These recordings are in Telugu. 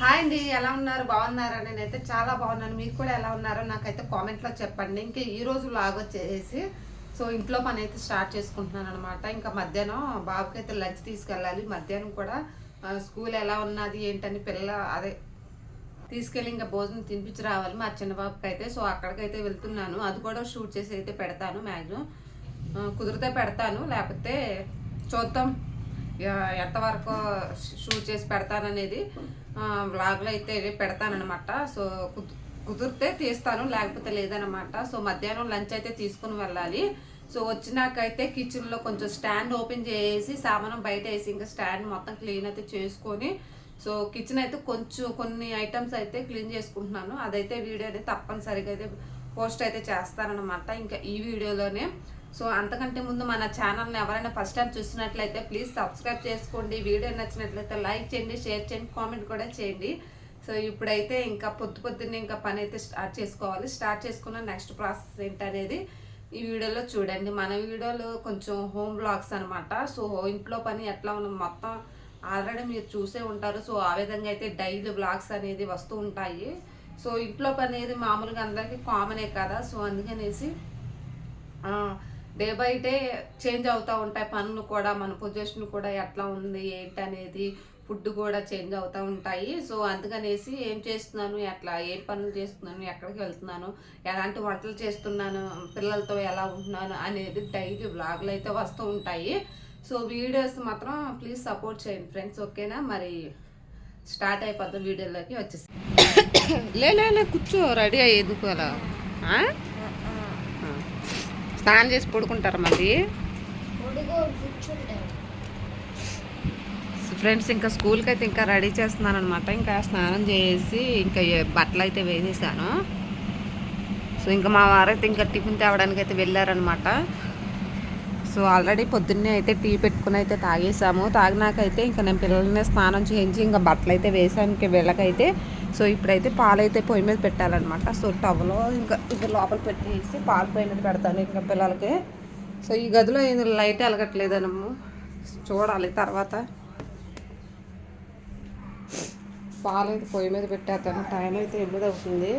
హాయ్ అండి ఎలా ఉన్నారు? బాగున్నారా? నేనైతే చాలా బాగున్నాను. మీరు కూడా ఎలా ఉన్నారో నాకైతే కామెంట్లో చెప్పండి. ఇంకా ఈ రోజు లాగ్ వచ్చేసి సో ఇంట్లో పని అయితే స్టార్ట్ చేసుకుంటున్నాను అనమాట ఇంకా మధ్యాహ్నం బాబుకి అయితే లంచ్ తీసుకెళ్ళాలి. మధ్యాహ్నం కూడా స్కూల్ ఎలా ఉన్నది ఏంటని పిల్ల అదే తీసుకెళ్ళి ఇంకా భోజనం తినిపించి రావాలి మా చిన్నబాబుకి అయితే. సో అక్కడికైతే వెళ్తున్నాను. అది కూడా షూట్ చేసి అయితే పెడతాను మ్యాక్సిమం కుదిరితే పెడతాను. లేకపోతే చూద్దాం. ఎంతవరకు షూట్ చేసి పెడతాననేది వ్లాగ్లో అయితే పెడతానమాట సో కుదిరితే తీస్తాను లేకపోతే లేదనమాట సో మధ్యాహ్నం లంచ్ అయితే తీసుకుని వెళ్ళాలి. సో వచ్చినాకైతే కిచెన్లో కొంచెం స్టాండ్ ఓపెన్ చేసి సామానం బయట వేసి ఇంకా స్టాండ్ మొత్తం క్లీన్ అయితే చేసుకొని సో కిచెన్ అయితే కొంచెం కొన్ని ఐటమ్స్ అయితే క్లీన్ చేసుకుంటున్నాను. అదైతే వీడియో అయితే తప్పనిసరిగా అయితే పోస్ట్ అయితే చేస్తానన్నమాట. ఇంకా ఈ వీడియోలోనే సో అంతకంటే ముందు మన ఛానల్ని ఎవరైనా ఫస్ట్ టైం చూసినట్లయితే ప్లీజ్ సబ్స్క్రైబ్ చేసుకోండి. వీడియో నచ్చినట్లయితే లైక్ చేయండి షేర్ చేయండి కామెంట్ కూడా చేయండి. సో ఇప్పుడైతే ఇంకా పొద్దు పొద్దున్నే ఇంకా పని అయితే స్టార్ట్ చేసుకోవాలి. స్టార్ట్ చేసుకున్న నెక్స్ట్ ప్రాసెస్ ఏంటనేది ఈ వీడియోలో చూడండి. మన వీడియోలో కొంచెం హోమ్ బ్లాగ్స్ అనమాట సో ఇంట్లో పని ఎట్లా ఉన్న మొత్తం ఆల్రెడీ మీరు చూసే ఉంటారు. సో ఆ విధంగా అయితే డైలీ బ్లాగ్స్ అనేది వస్తూ ఉంటాయి. సో ఇంట్లో పని అనేది మామూలుగా అందరికీ కామనే కదా. సో అందుకనేసి డే బై డే చేంజ్ అవుతూ ఉంటాయి. పనులు కూడా మన పొజిషన్ కూడా ఎట్లా ఉంది ఏంటి అనేది ఫుడ్ కూడా చేంజ్ అవుతూ ఉంటాయి. సో అందుకనేసి ఏం చేస్తున్నాను ఎట్లా ఏం పనులు చేస్తున్నాను ఎక్కడికి వెళ్తున్నాను ఎలాంటి వంటలు చేస్తున్నాను పిల్లలతో ఎలా ఉంటున్నాను అనేది డైలీ బ్లాగులు అయితే వస్తూ ఉంటాయి. సో వీడియోస్ మాత్రం ప్లీజ్ సపోర్ట్ చేయండి ఫ్రెండ్స్ ఓకేనా? మరి స్టార్ట్ అయిపోద్దాం వీడియోలోకి వచ్చేసి. లే కూర్చో రెడీ అయ్యేందుకు అలా? స్నానం చేసి పడుకుంటారా మళ్ళీ? ఫ్రెండ్స్ ఇంకా స్కూల్కి అయితే ఇంకా రెడీ చేస్తున్నాను అనమాట ఇంకా స్నానం చేసి ఇంకా బట్టలు అయితే వేసేసాను. సో ఇంకా మా వారైతే ఇంకా టిఫిన్ తేవడానికి అయితే వెళ్ళారనమాట సో ఆల్రెడీ పొద్దున్నే అయితే టీ పెట్టుకుని అయితే తాగేసాము. తాగినాకైతే ఇంకా నేను పిల్లల్ని స్నానం చేయించి ఇంకా బట్టలు అయితే వేసాను ఇంకా వీళ్ళకైతే సో ఇప్పుడైతే పాలైతే పొయ్యి మీద పెట్టాలన్నమాట. సో టవ్లో ఇంకా ఇక్కడ లోపల పెట్టేసి పాలు పొయ్యి మీద పెడతాను ఇంకా పిల్లలకి. సో ఈ గదిలో ఏం లైట్ వెలగట్లేదనము చూడాలి తర్వాత. పాలు అయితే పొయ్యి మీద పెట్టేస్తాను. టైం అయితే ఎనిమిది అవుతుంది.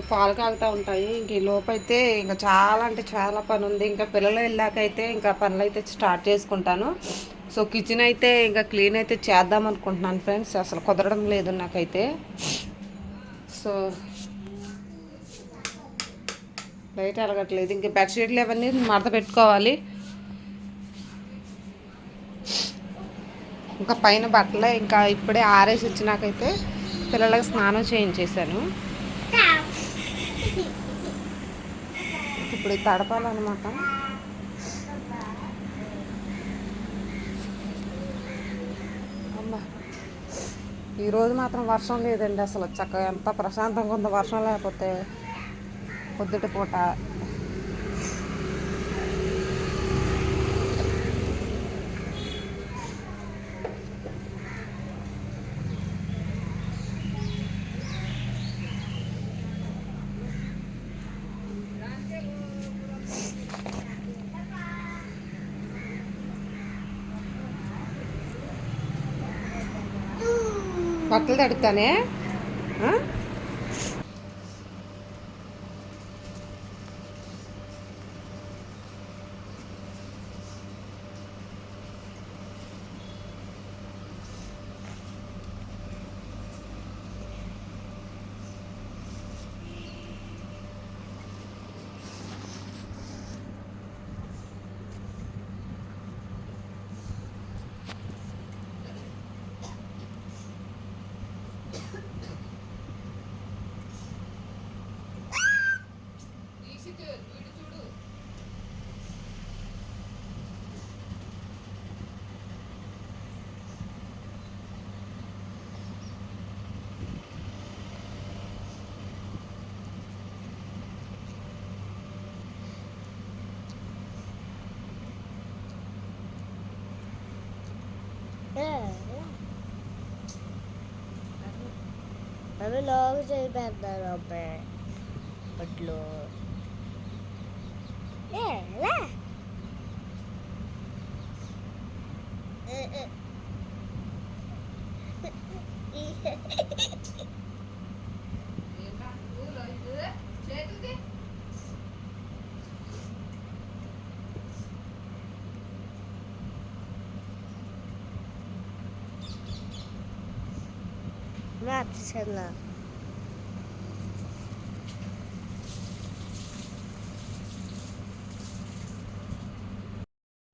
సో పాలు కాగుతూ ఉంటాయి. ఇంక ఈ లోపైతే ఇంకా చాలా అంటే చాలా పని ఉంది ఇంకా పిల్లలు వెళ్ళాకైతే ఇంకా పనులు అయితే స్టార్ట్ చేసుకుంటాను. సో కిచెన్ అయితే ఇంకా క్లీన్ అయితే చేద్దాం అనుకుంటున్నాను ఫ్రెండ్స్. అసలు కుదరడం లేదు నాకైతే. సో లైట్ అలగట్లేదు. ఇంకా బెడ్షీట్లు అవన్నీ మడత పెట్టుకోవాలి. ఇంకా పైన బట్టలే. ఇంకా ఇప్పుడే ఆరేసి వచ్చినాకైతే పిల్లలకు స్నానం చేయించేశాను. ఇప్పుడు తడపాలన్నమాట. అమ్మా ఈరోజు మాత్రం వర్షం లేదండి అసలు. చక్కగా ఎంత ప్రశాంతంగా ఉందో వర్షం లేకపోతే పొద్దుటి పూట. బట్టలు తడుతానే ఆ? అవి లోగు చేయి పెడతారు అబ్బాయి అట్లు ఏ, లే.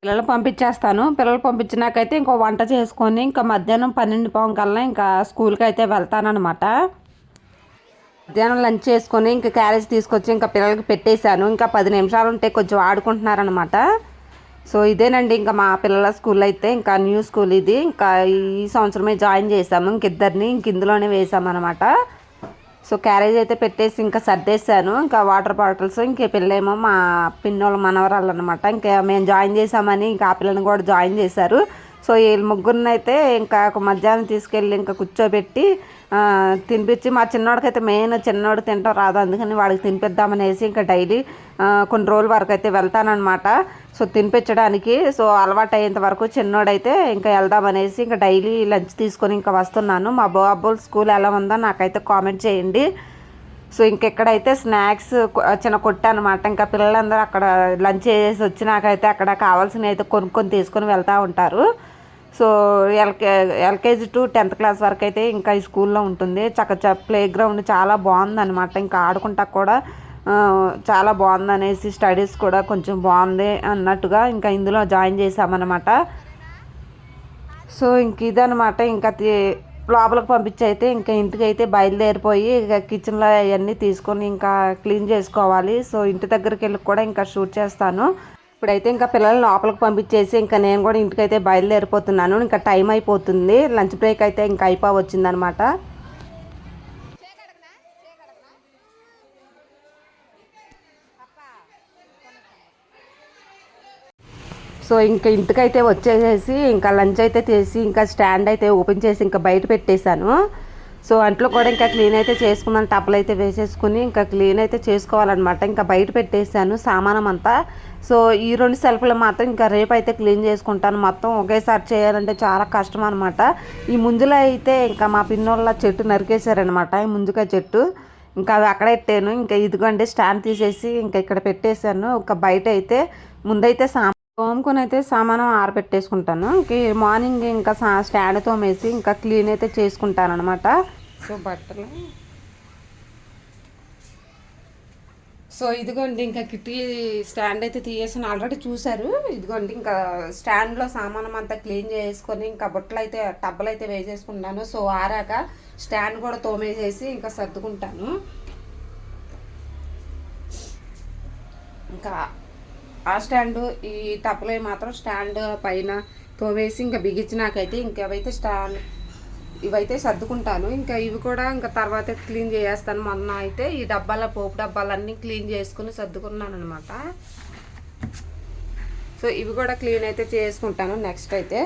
పిల్లలు పంపించేస్తాను. పిల్లలు పంపించినాకైతే ఇంకో వంట చేసుకొని ఇంకా మధ్యాహ్నం పన్నెండు పావు కల్లా ఇంకా స్కూల్కి అయితే వెళ్తానమాట మధ్యాహ్నం లంచ్ చేసుకొని ఇంకా క్యారేజ్ తీసుకొచ్చి ఇంకా పిల్లలకి పెట్టేశాను. ఇంకా పది నిమిషాలు ఉంటే కొంచెం ఆడుకుంటున్నారనమాట సో ఇదేనండి ఇంకా మా పిల్లల స్కూల్ అయితే ఇంకా న్యూ స్కూల్ ఇది. ఇంకా ఈ సంవత్సరమే జాయిన్ చేసాము ఇంక ఇద్దరిని ఇంక ఇందులోనే వేసామన్నమాట సో క్యారేజ్ అయితే పెట్టేసి ఇంకా సర్దేశాను. ఇంకా వాటర్ బాటిల్స్ ఇంక పిల్లేమో మా పిన్నోళ్ళ మనవరాలు అనమాట ఇంకా మేము జాయిన్ చేసామని ఇంకా ఆ పిల్లని కూడా జాయిన్ చేశారు. సో వీళ్ళు ముగ్గురినైతే ఇంకా ఒక మధ్యాహ్నం తీసుకెళ్ళి ఇంకా కూర్చోబెట్టి తినిపించి మా చిన్నోడికైతే మెయిన్ చిన్నోడు తింటాం రాదు అందుకని వాడికి తినిపిద్దామనేసి ఇంకా డైలీ కొన్ని రోజుల వరకు అయితే వెళ్తానమాట సో తినిపించడానికి సో అలవాటు అయ్యేంత వరకు చిన్నోడైతే ఇంకా వెళ్దామనేసి ఇంకా డైలీ లంచ్ తీసుకొని ఇంకా వస్తున్నాను. మా బాబుల స్కూల్ ఎలా ఉందో నాకైతే కామెంట్ చేయండి. సో ఇంకెక్కడైతే స్నాక్స్ చిన్న కొట్టు అనమాట ఇంకా పిల్లలందరూ అక్కడ లంచ్ చేసి వచ్చినాకైతే అక్కడ కావాల్సినవి అయితే కొనుక్కొని తీసుకొని వెళ్తూ ఉంటారు. So LK LKG to tenth class వరకు అయితే ఇంకా ఈ స్కూల్లో ఉంటుంది. చక్క ప్లే గ్రౌండ్ చాలా బాగుందన్నమాట. ఇంకా ఆడుకుంటా కూడా చాలా బాగుంది అనేసి స్టడీస్ కూడా కొంచెం బాగుంది అన్నట్టుగా ఇంకా ఇందులో జాయిన్ చేసామన్నమాట సో ఇంక ఇదనమాట ఇంకా లోపలికి పంపించి అయితే ఇంకా ఇంటికి అయితే బయలుదేరిపోయి ఇక కిచెన్లో అవన్నీ తీసుకొని ఇంకా క్లీన్ చేసుకోవాలి. సో ఇంటి దగ్గరికి వెళ్ళి కూడా ఇంకా షూట్ చేస్తాను. ఇప్పుడైతే ఇంకా పిల్లల్ని లోపలికి పంపించేసి ఇంకా నేను కూడా ఇంటికి అయితే బయలుదేరిపోతున్నాను. ఇంకా టైం అయిపోతుంది. లంచ్ బ్రేక్ అయితే ఇంకా అయిపో వచ్చిందనమాట సో ఇంకా ఇంటికైతే వచ్చేసేసి ఇంకా లంచ్ అయితే చేసి ఇంకా స్టాండ్ అయితే ఓపెన్ చేసి ఇంకా బయట పెట్టేశాను. సో అంట్లో కూడా ఇంకా క్లీన్ అయితే చేసుకున్నాను టబ్బులు అయితే వేసేసుకుని ఇంకా క్లీన్ అయితే చేసుకోవాలన్నమాట. ఇంకా బయట పెట్టేశాను సామానం అంతా. సో ఈ రెండు సెల్ఫ్లు మాత్రం ఇంకా రేపు అయితే క్లీన్ చేసుకుంటాను. మొత్తం ఒకేసారి చేయాలంటే చాలా కష్టం అనమాట ఈ ముంజులో అయితే ఇంకా మా పిన్నోళ్ళ చెట్టు నరికేశారనమాట ఈ ముంజుకాయ చెట్టు. ఇంకా అవి అక్కడ పెట్టాను ఇంకా ఇదిగోండి స్టాండ్ తీసేసి ఇంకా ఇక్కడ పెట్టేశాను. ఒక బయట అయితే ముందైతే సా తోముకొని అయితే సామానం ఆరబెట్టేసుకుంటాను ఇంక మార్నింగ్ ఇంకా సా- స్టాండ్ తోమేసి ఇంకా క్లీన్ అయితే చేసుకుంటాను అనమాట సో బట్టలు సో ఇదిగోండి ఇంకా కిటికీ స్టాండ్ అయితే తీయేసాను ఆల్రెడీ చూశారు. ఇదిగోండి ఇంకా స్టాండ్లో సామానం అంతా క్లీన్ చేసుకొని ఇంకా బుట్టలు అయితే టబ్బలు అయితే వేసేసుకుంటాను. సో ఆరాక స్టాండ్ కూడా తోమేసేసి ఇంకా సర్దుకుంటాను. ఇంకా ఆ స్టాండ్ ఈ టప్లో మాత్రం స్టాండ్ పైన తోమేసి ఇంకా బిగించినాకైతే ఇంకవైతే స్టాండ్ ఇవైతే సర్దుకుంటాను. ఇంకా ఇవి కూడా ఇంకా తర్వాత క్లీన్ చేసేస్తాను మొన్న అయితే ఈ డబ్బాల పోపు డబ్బాలన్నీ క్లీన్ చేసుకుని సర్దుకున్నాను అనమాట సో ఇవి కూడా క్లీన్ అయితే చేసుకుంటాను నెక్స్ట్ అయితే.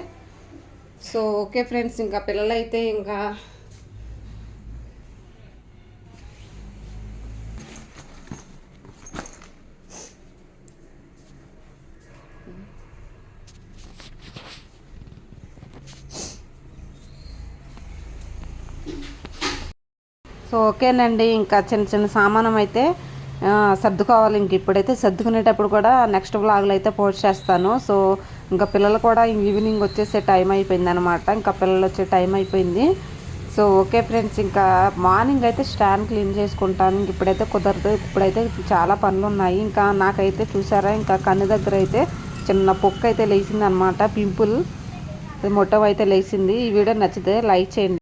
సో ఓకే ఫ్రెండ్స్ ఇంకా పిల్లలైతే ఇంకా సో ఓకేనండి ఇంకా చిన్న చిన్న సామానం అయితే సర్దుకోవాలి. ఇంక ఇప్పుడైతే సర్దుకునేటప్పుడు కూడా నెక్స్ట్ బ్లాగ్లో అయితే పోస్ట్ చేస్తాను. సో ఇంకా పిల్లలు కూడా ఈవినింగ్ వచ్చేసే టైం అయిపోయింది అనమాట ఇంకా పిల్లలు వచ్చే టైం అయిపోయింది. సో ఓకే ఫ్రెండ్స్ ఇంకా మార్నింగ్ అయితే స్టాండ్ క్లీన్ చేసుకుంటాను. ఇంక ఇప్పుడైతే కుదరదు. ఇప్పుడైతే చాలా పనులు ఉన్నాయి. ఇంకా నాకైతే చూసారా ఇంకా కన్ను దగ్గర అయితే చిన్న పొక్క అయితే లేచింది అనమాట పింపుల్ మొట్టం అయితే లేచింది. ఈ వీడియో నచ్చితే లైక్ చేయండి.